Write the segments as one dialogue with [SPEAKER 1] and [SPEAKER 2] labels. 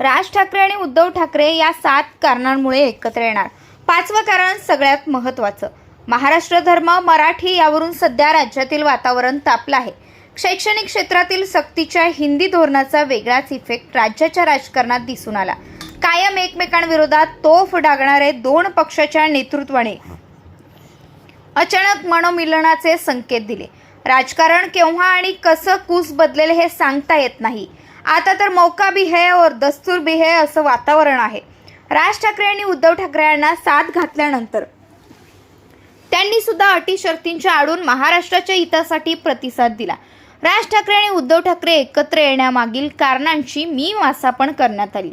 [SPEAKER 1] राज ठाकरे आणि उद्धव ठाकरे या सात कारणांमुळे एकत्र येणार. पाचवं कारण सगळ्यात महत्त्वाचं. महाराष्ट्र धर्म मराठी यावरून सध्या राज्यातील वातावरण तापलं आहे. शैक्षणिक क्षेत्रातील सक्तीच्या हिंदी धोरणाचा वेगळाच इफेक्ट राज्याच्या राजकारणात दिसून आला. कायम एकमेकांविरोधात तोफ डागणारे दोन पक्षाच्या नेतृत्वाने अचानक मनोमिलनाचे संकेत दिले. राजकारण केव्हा आणि कसं कूस बदलेल हे सांगता येत नाही. आता तर मौका भी है और दस्तूर भी है असं वातावरण आहे. राज ठाकरे आणि उद्धव ठाकरे यांना साथ घातल्यानंतर त्यांनी सुद्धा अटी शर्तींच्या आडून महाराष्ट्राच्या हितासाठी प्रतिसाद दिला. राज ठाकरे आणि उद्धव ठाकरे एकत्र येण्यामागील कारणांची मी वासापण करण्यात आली.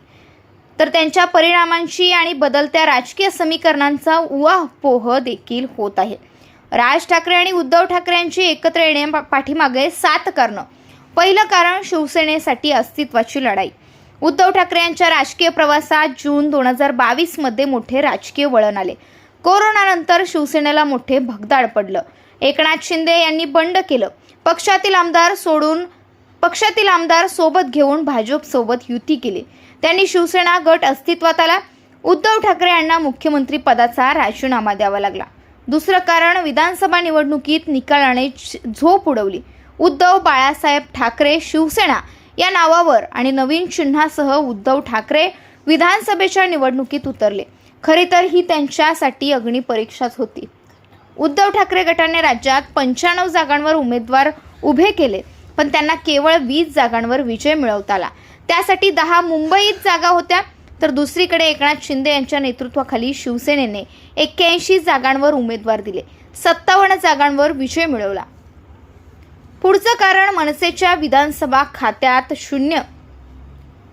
[SPEAKER 1] तर त्यांच्या परिणामांशी आणि बदलत्या राजकीय समीकरणांचा उहापोह देखील होत आहे. राज ठाकरे आणि उद्धव ठाकरे यांची एकत्र येण्या पाठीमागे सात कारणं पहिलं कारण शिवसेनेसाठी अस्तित्वाची लढाई. उद्धव ठाकरे यांच्या राजकीय प्रवासात जून दोन हजार बावीसमध्ये मोठे राजकीय वळण आले. कोरोनानंतर शिवसेनेला मोठे भगदाड पडलं. एकनाथ शिंदे यांनी बंड केलं. पक्षातील आमदार सोडून पक्षातील आमदार सोबत घेऊन भाजपसोबत युती केली. त्यांनी शिवसेना गट अस्तित्वात आला. उद्धव ठाकरे यांना मुख्यमंत्री पदाचा राजीनामा द्यावा लागला. दुसरं कारण विधानसभा निवडणुकीत निकालाने झोप उडवली. उद्धव बाळासाहेब ठाकरे शिवसेना या नावावर आणि नवीन चिन्हासह उद्धव ठाकरे विधानसभेच्या निवडणुकीत उतरले. खरे तर ही त्यांच्यासाठी अग्निपरीक्षाच होती. उद्धव ठाकरे गटाने राज्यात पंच्याण्णव जागांवर उमेदवार उभे केले पण त्यांना केवळ वीस जागांवर विजय मिळवता आला. त्यासाठी दहा मुंबईत जागा होत्या तर दुसरीकडे एकनाथ शिंदे यांच्या नेतृत्वाखाली शिवसेनेने एक्क्याऐंशी जागांवर उमेदवार दिले. सत्तावन्न जागांवर विजय मिळवला. पुढचं कारण मनसेच्या विधानसभा खात्यात शून्य.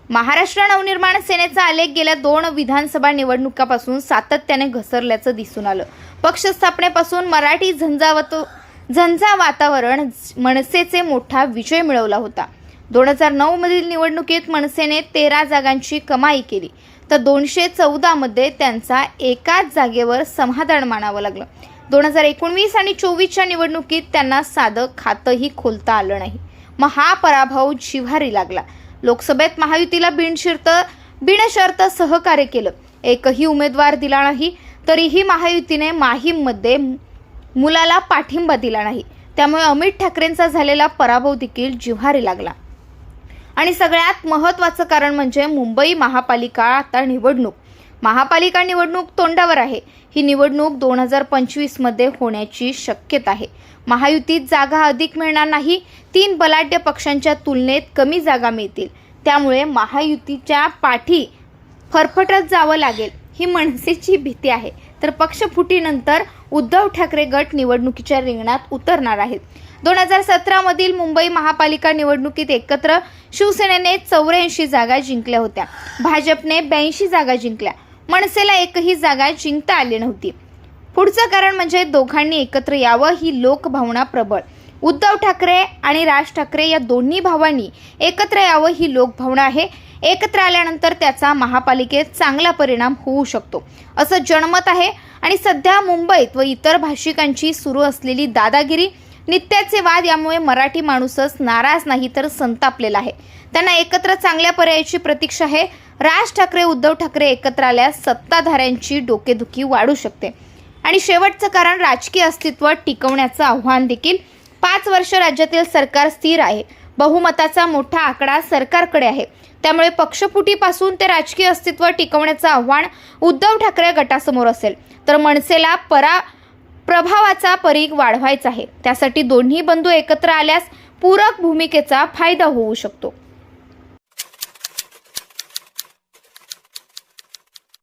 [SPEAKER 1] महाराष्ट्र नवनिर्माण सेनेचा आलेख गेल्या दोन विधानसभा निवडणुकापासून सातत्याने घसरल्याचं दिसून आलं. पक्ष स्थापनेपासून मराठी झंझावत झंझा वातावरण मनसेचे मोठा विजय मिळवला होता. दोन हजार नऊ मधील निवडणुकीत मनसेने तेरा जागांची कमाई केली. तर दोनशे चौदामध्ये त्यांचा एकाच जागेवर समाधान मानावं लागलं. दोन हजार एकोणवीस आणि चोवीसच्या निवडणुकीत त्यांना साधं खातंही खोलता आलं नाही. मग हा पराभव जिव्हारी लागला. लोकसभेत महायुतीला बिनशिर्त बिनशर्त सहकार्य केलं. एकही उमेदवार दिला नाही तरीही महायुतीने माहीममध्ये मुलाला पाठिंबा दिला नाही. त्यामुळे अमित ठाकरेंचा झालेला पराभव देखील जिव्हारी लागला. आणि सगळ्यात महत्त्वाचं कारण म्हणजे मुंबई महापालिका आता निवडणूक. महापालिका निवडणूक तोंडावर आहे. ही निवडणूक दोन हजार पंचवीसमध्ये होण्याची शक्यता आहे. महायुतीत जागा अधिक मिळणार नाही तीन बलाढ्य पक्षांच्या तुलनेत कमी जागा मिळतील. त्यामुळे महायुतीच्या पाठी फरफटत जावं लागेल ही मनसेची भीती आहे. तर पक्षफुटीनंतर उद्धव ठाकरे गट निवडणुकीच्या रिंगणात उतरणार आहेत. दोन हजार सतरामधील मुंबई महापालिका निवडणुकीत एकत्र शिवसेनेने चौऱ्याऐंशी जागा जिंकल्या होत्या. भाजपने ब्याऐंशी जागा जिंकल्या. मनसेला एकही जागा जिंकता आली नव्हती. पुढचं कारण म्हणजे दोघांनी एकत्र यावं ही लोकभावना प्रबळ. उद्धव ठाकरे आणि राज ठाकरे या दोन्ही भावांनी एकत्र यावं ही लोकभावना आहे. एकत्र आल्यानंतर त्याचा महापालिकेत चांगला परिणाम होऊ शकतो असं जनमत आहे. आणि सध्या मुंबईत व इतर भाषिकांची सुरू असलेली दादागिरी नित्याचे वाद यामुळे मराठी माणूसच नाराज नाही तर संतापलेला आहे. त्यांना एकत्र चांगल्या पर्यायाची प्रतीक्षा आहे. राज ठाकरे उद्धव ठाकरे एकत्र आल्यास सत्ताधाऱ्यांची डोकेदुखी वाढू शकते. आणि शेवटचं कारण राजकीय अस्तित्व टिकवण्याचं आव्हान देखील. पाच वर्ष राज्यातील सरकार स्थिर आहे. बहुमताचा मोठा आकडा सरकारकडे आहे. त्यामुळे पक्षफुटीपासून ते राजकीय अस्तित्व टिकवण्याचं आव्हान उद्धव ठाकरे गटासमोर असेल. तर मनसेला परा प्रभावाचा परीघ वाढवायचा आहे. त्यासाठी दोन्ही बंधू एकत्र आल्यास पूरक भूमिकेचा फायदा होऊ शकतो.